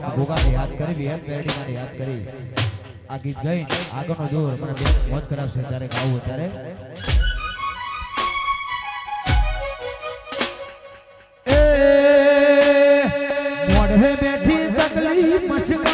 શાહુ ભોગાને યાદ કરી વિહલ બેડીને યાદ કરી આ ગીત ગઈ આગળનો જોર મને બે મોજ કરાવશે ત્યારે ગાવું ત્યારે એ મોઢે બેઠી તકલીફ મસ્ક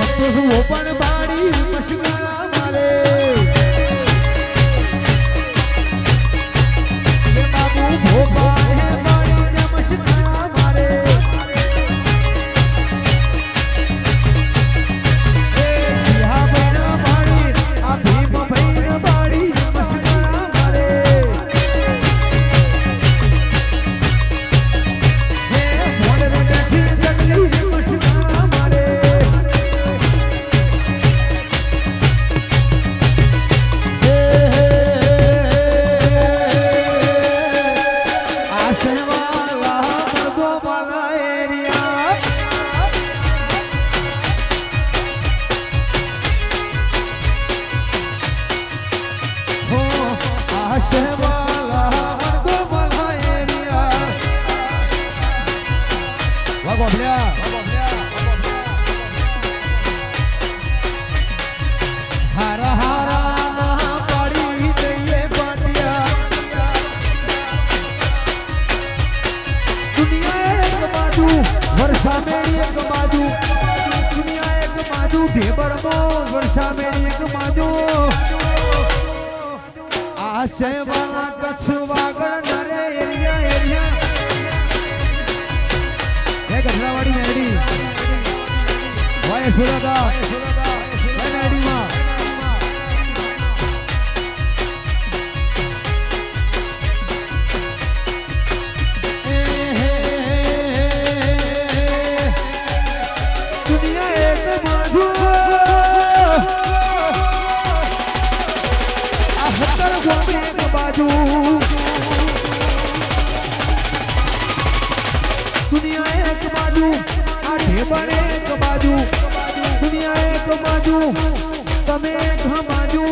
સંતોષ ઓપણ બાળી મશગા Vamos, mulher! Hara, hara! વરસા મેળી એક બાજુ દુનિયા એક બાજુ ઢેબરમો વરસા મેળી એક બાજુ આ સેવાના કચ્છ વાગણ મહેશ ઉરાદા એનઆઈડીમાં દુનિયા એક બાજુ આ ઢેબણ એક બાજુ. દુનિયા એક બાજુ તમે એક બાજુ.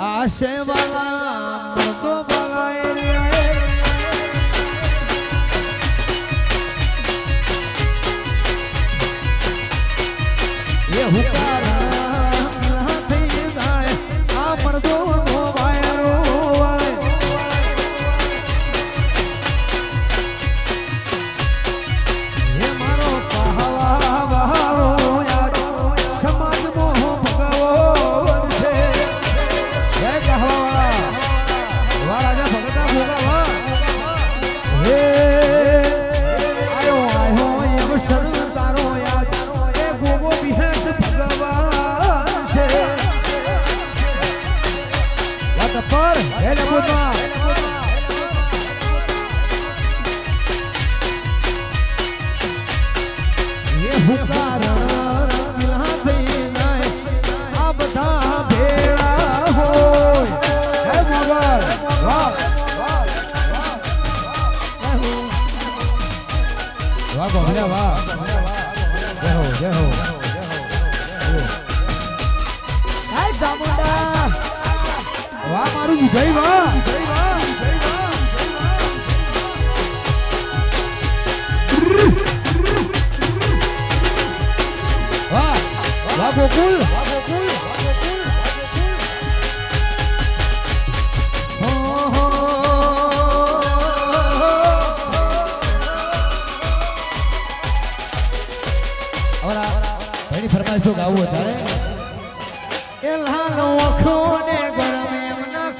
આશે વાલા હુકાર ગોભલા વાહ જય હો જય હો. હે ચામુંડા. વાહ મારું વિજય વાહ વાહ વાહ ગોકુલ. જો ગાવું ત્યારે એ લાલ ઓખો ને ગરમ એમના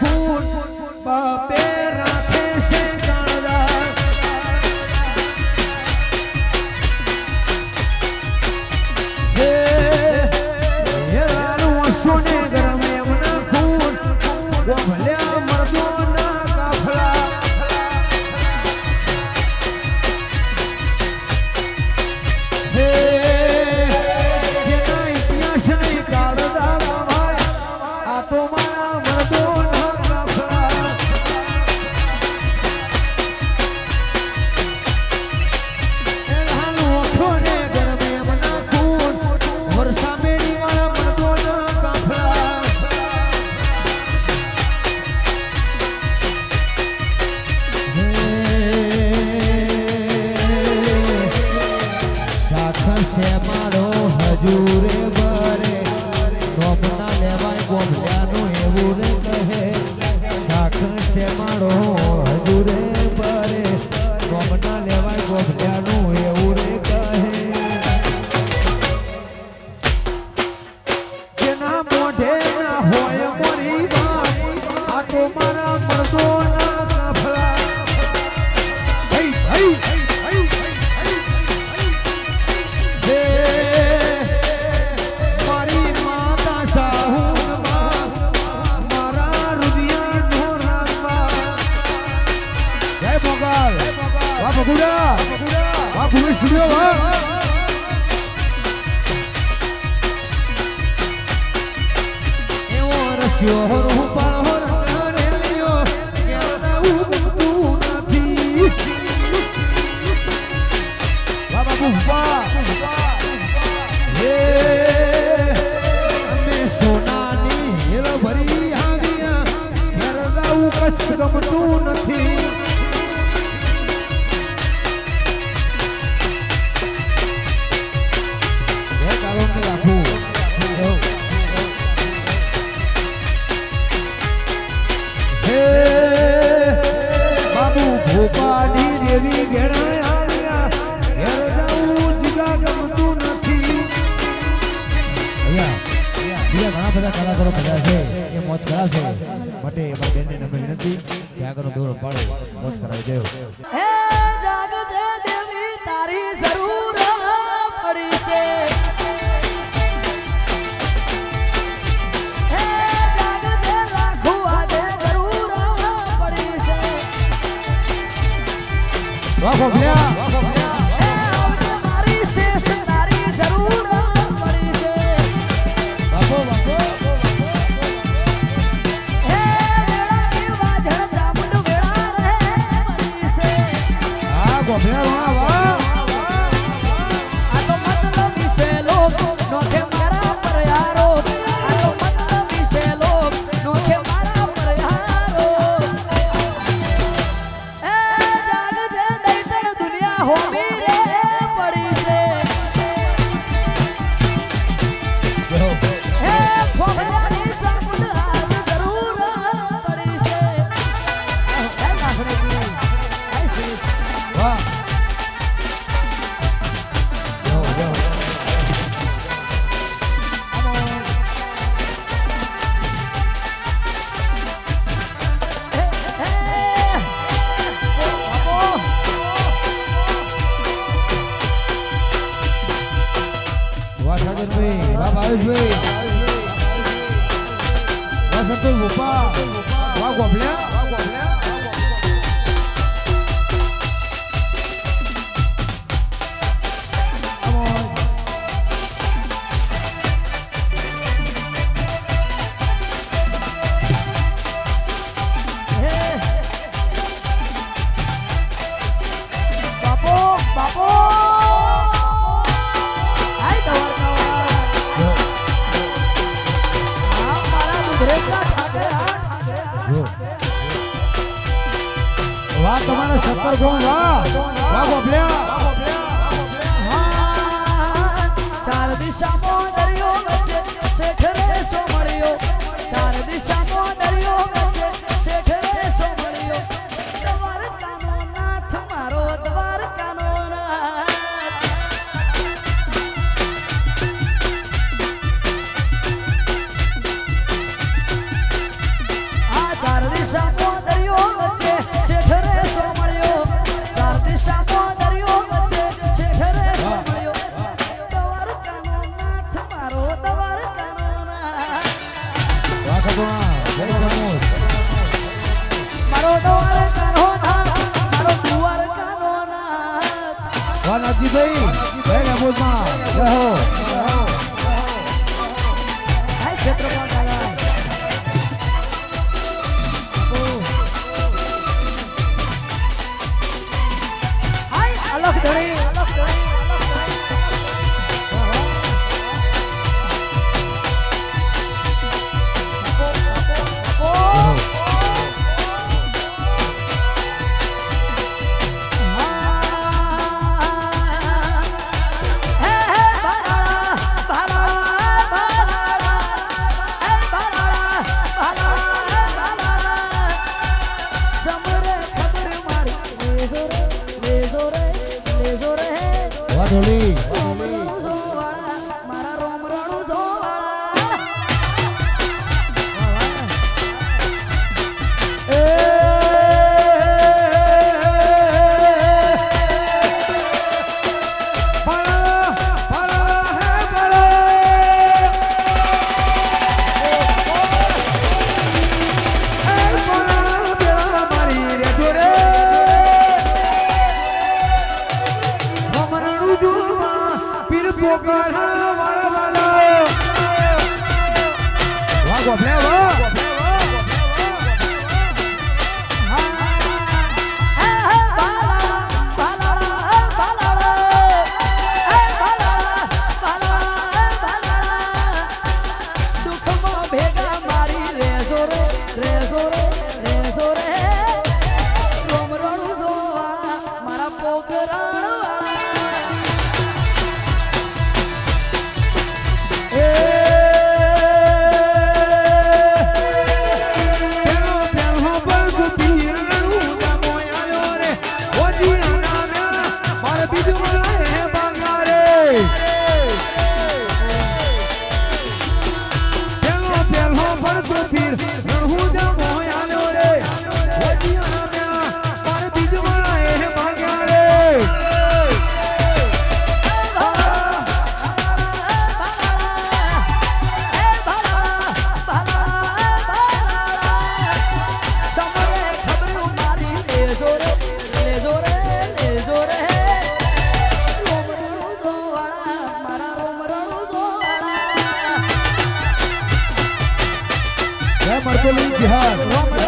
મોગલ વાહ બગુડા વાહ ભૂમિ સ્ટુડિયો વાહ એવો રસ્યો હરું પણ હરનારે લ્યો ક્યાંના ઉગતું નથી વાહ બાપુ વાહ હે અમે સોનાની હેર ભરી આવ્યા ઘેર જાવું કચ્છ ગમતું નથી ઘણા બધા છે. એ મોજ કરાવશે માટે એમાં બેનને નમ્ર વિનંતી કે આગળનો દોરો પાડો. મોજ કરાવી દેવો હે જાગજે દેવી તારી જરૂર પડી છે Vamos, જાગજે ભાવેશભાઈ વાહ સંતોષ ભોપા વાહ ગોભલ્યા સત્તર ગોણ વાહ વાહ ગોપલ્યા ચાર દિશા મો દરિયો વચ્ચે શેખરે સો મળ્યો વાનાજીભાઈ જય રમોદમાં જય હો. Martinho રે રે સો રે રે Dur. ગલી જહાજ